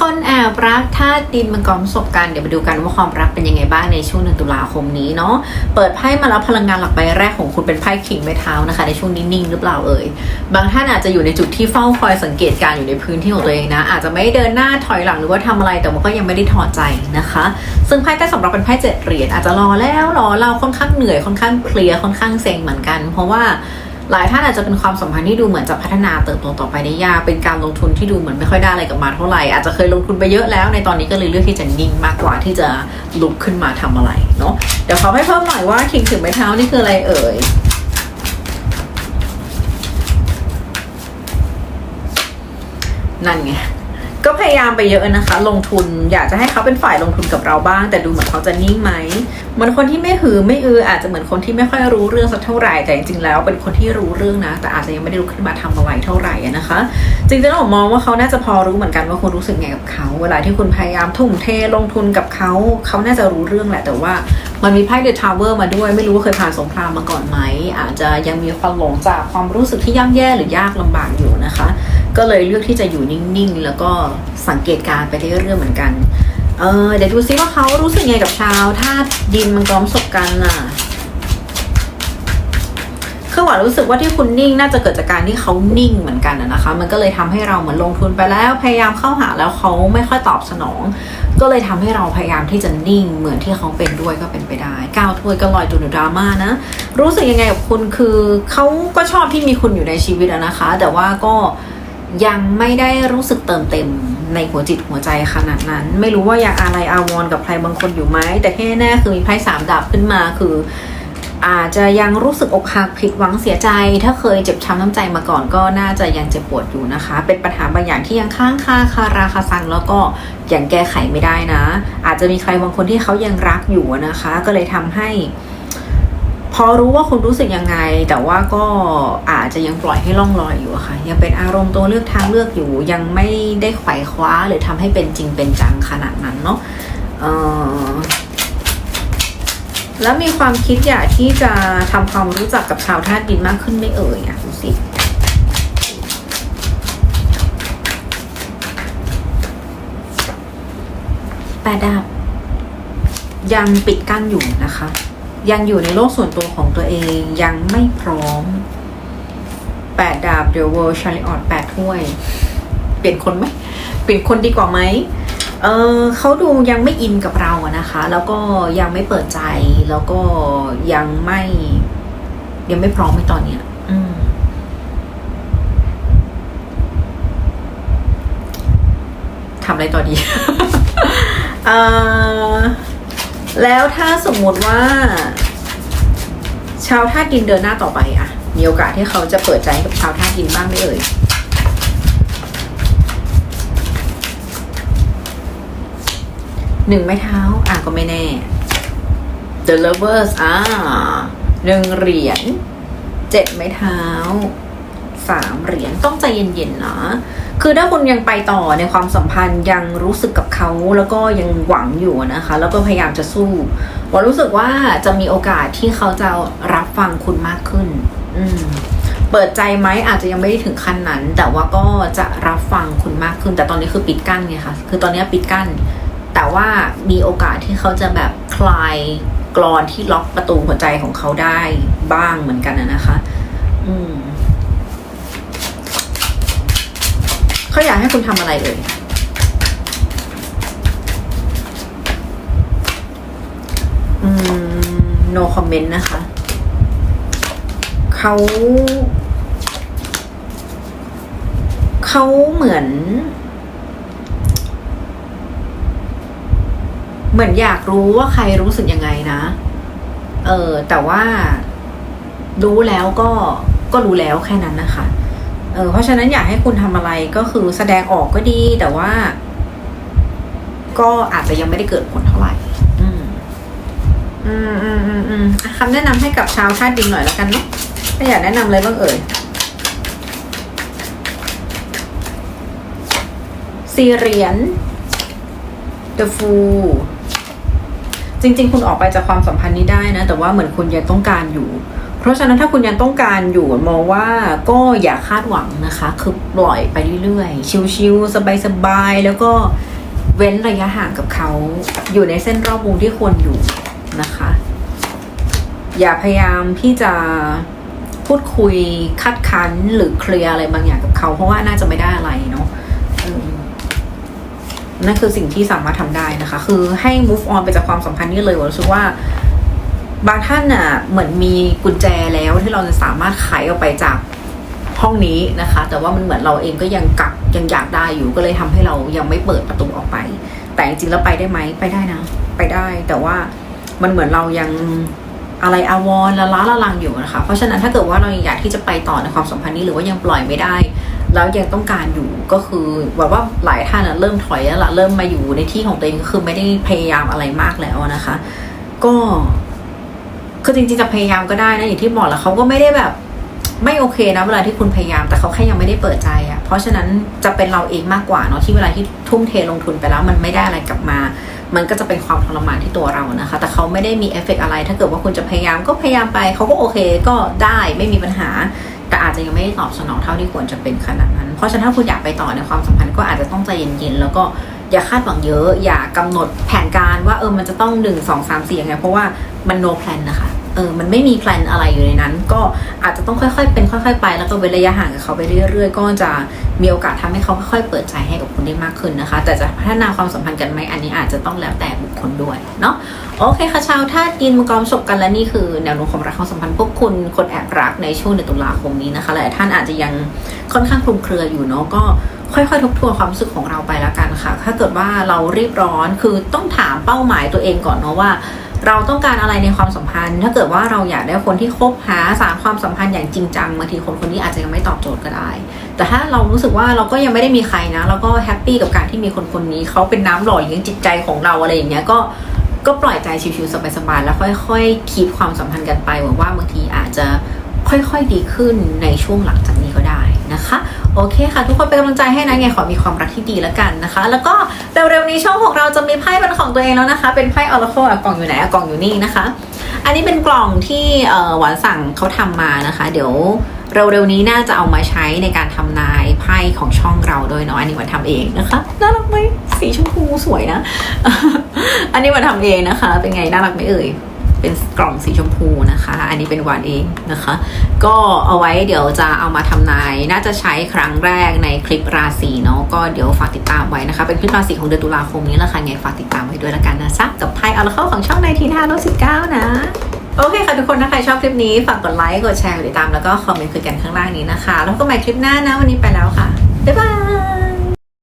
คนแอบรักธาตุดินมังกรประสบการณ์เดี๋ยวไปดูกันว่าความรักเป็นยังไงบ้างในช่วงเดือนตุลาคมนี้เนาะเปิดไพ่มาแล้วพลังงานหลักใบแรกของคุณเป็นไพ่ขิงไม้เท้านะคะ ในช่วงนี้นิ่งหรือเปล่าเอ่ยบางท่านอาจจะอยู่ในจุดที่เฝ้าคอยสังเกตการณ์อยู่ในพื้นที่ของตัวเองนะ อาจจะไม่เดินหน้าถอยหลังหรือว่าทำอะไรแต่ว่าก็ยังไม่ได้ถอดใจนะคะ ซึ่งไพ่ใต้สำหรับเป็นไพ่เจ็ดเหรียญอาจจะรอแล้วรอเราค่อนข้างเหนื่อยค่อนข้างเพลียค่อนข้างเซ็งเหมือนกัน เพราะว่า หลายท่านอาจจะเป็นความสัมพันธ์ที่ดูเหมือนจะพัฒนาเติบโตต่อไปได้ยาก เป็นการลงทุนที่ดูเหมือนไม่ค่อยได้อะไรกับมาเท่าไหร่ อาจจะเคยลงทุนไปเยอะแล้ว ในตอนนี้ก็เลยเลือกที่จะนิ่งมากกว่าที่จะลุกขึ้นมาทำอะไรเนาะ เดี๋ยวขอให้เพิ่มหน่อยว่าคิงถึงไม้เท้านี่คืออะไรเอ่ยนั่นไง ก็พยายามไปเยอะนะคะ ลงทุนอยากจะให้เขาเป็นฝ่ายลงทุนกับเราบ้าง แต่ดูเหมือนเขาจะนิ่งไหมเหมือนคนที่ไม่หือไม่อืออาจจะเหมือนคนที่ไม่ค่อยรู้เรื่องสักเท่าไหร่แต่จริงๆแล้วเป็นคนที่รู้เรื่องนะ แต่อาจจะยังไม่ได้ลุกขึ้นมาทำอะไรเท่าไหร่นะคะ จริงๆแล้วผมมองว่าเขาน่าจะพอรู้เหมือนกันว่าคุณรู้สึกไงกับเขาเวลาที่คุณพยายามทุ่มเทลงทุนกับเขาเขาน่าจะรู้เรื่องแหละแต่ว่ามันมีไพ่เดอะทาวเวอร์มาด้วย ไม่รู้ว่าเคยผ่านสงครามมาก่อนไหมอาจจะยังมีความหลงจากความรู้สึกที่ย่ำแย่หรือยากลำบากอยู่นะคะ ก็เลยเลือกที่จะอยู่นิ่งๆ แล้วก็สังเกตการไปเรื่อยๆเหมือนกัน เออเดี๋ยวดูซิว่าเขารู้สึกไงกับชาวธาตุดินมังกรประสบกันน่ะคือหวานรู้สึกว่าที่คุณนิ่งน่าจะเกิดจากการที่เขานิ่งเหมือนกันนะคะ มันก็เลยทำให้เราเหมือนลงทุนไปแล้วพยายามเข้าหาแล้วเขาไม่ค่อยตอบสนอง ก็เลยทำให้เราพยายามที่จะนิ่งเหมือนที่เขาเป็นด้วยก็เป็นไปได้ก้าวถ้วยก็ลอยตัวหนูดราม่านะรู้สึกยังไงกับคุณคือเขาก็ชอบที่มีคุณอยู่ในชีวิตนะคะ แต่ว่าก็ ยังไม่ได้รู้สึกเติมเต็มในหัวจิตหัวใจขนาดนั้น ไม่รู้ว่าอยากอะไรอาวรกับใครบางคนอยู่ไหม แต่ที่แน่คือมีไพ่สามดาบขึ้นมาคือ อาจจะยังรู้สึกอกหักผิดหวังเสียใจ ถ้าเคยเจ็บช้ำน้ำใจมาก่อนก็น่าจะยังเจ็บปวดอยู่นะคะ เป็นปัญหาบางอย่างที่ยังค้างคาคาราคาซังแล้วก็ยังแก้ไขไม่ได้นะ อาจจะมีใครบางคนที่เขายังรักอยู่นะคะ ก็เลยทำให้ อรู้ว่าคุณรู้สึกยังไง แต่ว่าก็อาจจะยังปล่อยให้ล่องลอยอยู่อะค่ะ ยังเป็นอารมณ์ตัวเลือกทางเลือกอยู่ ยังไม่ได้ไขว่คว้าหรือทำให้เป็นจริงเป็นจังขนาดนั้นเนาะเออแล้วมีความคิดอยากที่จะทำความรู้จักกับชาวธาตุดินมากขึ้นไหม่เอ่ยอะดูสิแปดดาบยังปิดกั้นอยู่นะคะ ยังอยู่ในโลกส่วนตัวของตัวเองยังไม่พร้อมแปดดาบ The World Chariot แปดถ้วย เปลี่ยนคนไหมเปลี่ยนคนดีกว่าไหมเออเขาดูยังไม่อินกับเราอะนะคะ แล้วก็ยังไม่เปิดใจแล้วก็ยังไม่ยังไม่พร้อมในตอนเนี้ยอืมทำอะไรต่อดี เออ แล้วถ้าสมมติว่า ชาวธาดินเดินหน้าต่อไปอะมีโอกาสที่เขาจะเปิดใจกับชาวธาดินบ้างไหมเอ่ยหนึ่งไม้เท้า อะก็ไม่แน่ The Lovers อ่าหนึ่งเหรียญเจ็ดไม้เท้าสามเหรียญต้องใจเย็นๆนะ คือถ้าคุณยังไปต่อในความสัมพันธ์ยังรู้สึกกับเขาแล้วก็ยังหวังอยู่นะคะ แล้วก็พยายามจะสู้ว่ารู้สึกว่าจะมีโอกาสที่เขาจะรับฟังคุณมากขึ้น อืมเปิดใจไหมอาจจะยังไม่ได้ถึงขั้นนั้น แต่ว่าก็จะรับฟังคุณมากขึ้น แต่ตอนนี้คือปิดกั้นไงคะคือตอนนี้ปิดกั้น แต่ว่ามีโอกาสที่เขาจะแบบคลายกรอนที่ล็อกประตูหัวใจของเขาได้บ้างเหมือนกันนะคะ อืม เขาอยากให้คุณทำอะไรเอ่ยอืม no comment นะคะ เขาเขาเหมือน เหมือนอยากรู้ว่าใครรู้สึกยังไงนะ เออ แต่ว่ารู้แล้วก็ก็รู้แล้วแค่นั้นนะคะ เออเพราะฉะนั้นอยากให้คุณทำอะไรก็คือแสดงออกก็ดีแต่ว่า ก็อาจจะยังไม่ได้เกิดผลเท่าไหร่อืมอืมอืมอืมอืมคำแนะนำให้กับชาวธาตุดินหน่อยแล้วกันเนาะถ้าอยากแนะนำอะไรบ้างเอ่ยสี่เรียญ The Fool จริง ๆ คุณออกไปจากความสัมพันธ์นี้ได้นะ แต่ว่าเหมือนคุณยังต้องการอยู่ เพราะฉะนั้นถ้าคุณยังต้องการอยู่มองว่าก็อย่าคาดหวังนะคะ คือปล่อยไปเรื่อยๆ ชิวๆสบายๆ แล้วก็เว้นระยะห่างกับเขา อยู่ในเส้นรอบวงที่ควรอยู่นะคะ อย่าพยายามที่จะพูดคุยคัดค้นหรือเคลียร์อะไรบางอย่างกับเขา เพราะว่าน่าจะไม่ได้อะไรเนาะนั่นคือสิ่งที่สามารถทำได้นะคะ คือให้ move on ไปจากความสัมพันธ์นี้เลยผมรู้สึกว่า บางท่านน่ะเหมือนมีกุญแจแล้วที่เราจะสามารถไขออกไปจากห้องนี้นะคะ แต่ว่ามันเหมือนเราเองก็ยังกักยังอยากได้อยู่ก็เลยทำให้เรายังไม่เปิดประตูออกไป แต่จริงๆแล้วไปได้ไหมไปได้นะ ไปได้แต่ว่ามันเหมือนเรายังอะไรอาวรละล้าละลังอยู่นะคะ เพราะฉะนั้นถ้าเกิดว่าเรายังอยากที่จะไปต่อในความสัมพันธ์นี้หรือว่ายังปล่อยไม่ได้ แล้วยังต้องการอยู่ก็คือแบบว่าหลายท่านอะเริ่มถอยแล้วละเริ่มมาอยู่ในที่ของตัวเองก็คือไม่ได้พยายามอะไรมากแล้วนะคะ ก็ คือจริงๆจะพยายามก็ได้นะอย่างที่บอกแล้วเขาก็ไม่ได้แบบไม่โอเคนะเวลาที่คุณพยายามแต่เขาแค่ยังไม่ได้เปิดใจอะ่ะ เพราะฉะนั้นจะเป็นเราเองมากกว่าเนาะที่เวลาที่ทุ่มเทลงทุนไปแล้วมันไม่ได้อะไรกลับมา มันก็จะเป็นความทรมานที่ตัวเรานะคะ แต่เขาไม่ได้มีเอฟเฟกต์อะไร ถ้าเกิดว่าคุณจะพยายามก็พยายามไปเขาก็โอเคก็ได้ไม่มีปัญหา แต่อาจจะยังไม่ได้ตอบสนองเท่าที่ควรจะเป็นขนาดนั้น เพราะฉะนั้นถ้าคุณอยากไปต่อในความสัมพันธ์ก็อาจจะต้องใจเย็นๆแล้วก็ อย่าคาดหวังเยอะ อย่ากำหนดแผนการว่าเออมันจะต้องหนึ่งสองสามสี่ยังไงเพราะว่ามัน no plan นะคะเออมันไม่มีแพลนอะไรอยู่ในนั้น ก็อาจจะต้องค่อยๆ เป็นค่อย ๆ ไป แล้วก็เว้นระยะห่างกับเขาไปเรื่อยๆ ก็จะมีโอกาสทำให้เขาค่อยๆ เปิดใจให้กับคุณได้มากขึ้นนะคะ แต่จะพัฒนาความสัมพันธ์กันไหมอันนี้อาจจะต้องแล้วแต่บุคคลด้วยเนาะโอเคค่ะชาวธาตุดินมังกรฉกกันและนี่คือแนวโน้มความรักความสัมพันธ์พวกคุณคนแอบรักในช่วงเดือนตุลาคมนี้นะคะหลายท่านอาจจะยังค่อนข้างคลุมเครืออยู่เนาะก็ ค่อยๆ ทบทวนความรู้สึกของเราไปแล้วกันค่ะ ถ้าเกิดว่าเรารีบร้อนคือต้องถามเป้าหมายตัวเองก่อนเนาะว่า เราต้องการอะไรในความสัมพันธ์ ถ้าเกิดว่าเราอยากได้คนที่คบหาสารความสัมพันธ์อย่างจริงจังบางทีคนคนนี้อาจจะยังไม่ตอบโจทย์ก็ได้ แต่ถ้าเรารู้สึกว่าเราก็ยังไม่ได้มีใครนะเราก็แฮปปี้กับการที่มีคนคนนี้เขาเป็นน้ำหล่อเลี้ยงจิตใจของเราอะไรอย่างเงี้ยก็ก็ปล่อยใจชิวๆสบายๆแล้วค่อยๆคีบความสัมพันธ์กันไปหวังว่าบางทีอาจจะค่อยๆดีขึ้นในช่วงหลังจากนี้ก็ได้ นะคะโอเคค่ะทุกคนเป็นกำลังใจให้นะไงขอมีความรักที่ดีแล้วกันนะคะ แล้วก็เร็วๆนี้ช่องของเราจะมีไพ่เป็นของตัวเองแล้วนะคะ เป็นไพ่ออร์โคอะกล่องอยู่ไหนอะกล่องอยู่นี่นะคะ อันนี้เป็นกล่องที่หวานสั่งเขาทำมานะคะ เดี๋ยวเร็วๆนี้น่าจะเอามาใช้ในการทำนายไพ่ของช่องเราโดยเนาะอันนี้หวานทำเองนะคะน่ารักไหมสีชมพูสวยนะ อันนี้หวานทำเองนะคะ เป็นไงน่ารักไหมเอ่ย เป็นกล่องสีชมพูนะคะ อันนี้เป็นวานเองนะคะ ก็เอาไว้เดี๋ยวจะเอามาทำนาย น่าจะใช้ครั้งแรกในคลิปราศีเนาะ ก็เดี๋ยวฝากติดตามไว้นะคะ เป็นคลิปราศีของเดือนตุลาคมนี้แหละค่ะไงฝากติดตามไว้ด้วยละกันนะซักกับไพ่อาราเข้าของช่องในทีท่าโลสิบเก้านะโอเคค่ะทุกคนถ้าใครชอบคลิปนี้ ฝากกดไลค์ กดแชร์ กดติดตาม แล้วก็คอมเมนต์คุยกันข้างล่างนี้นะคะ แล้วก็ใหม่คลิปหน้านะ วันนี้ไปแล้วค่ะ บ๊ายบาย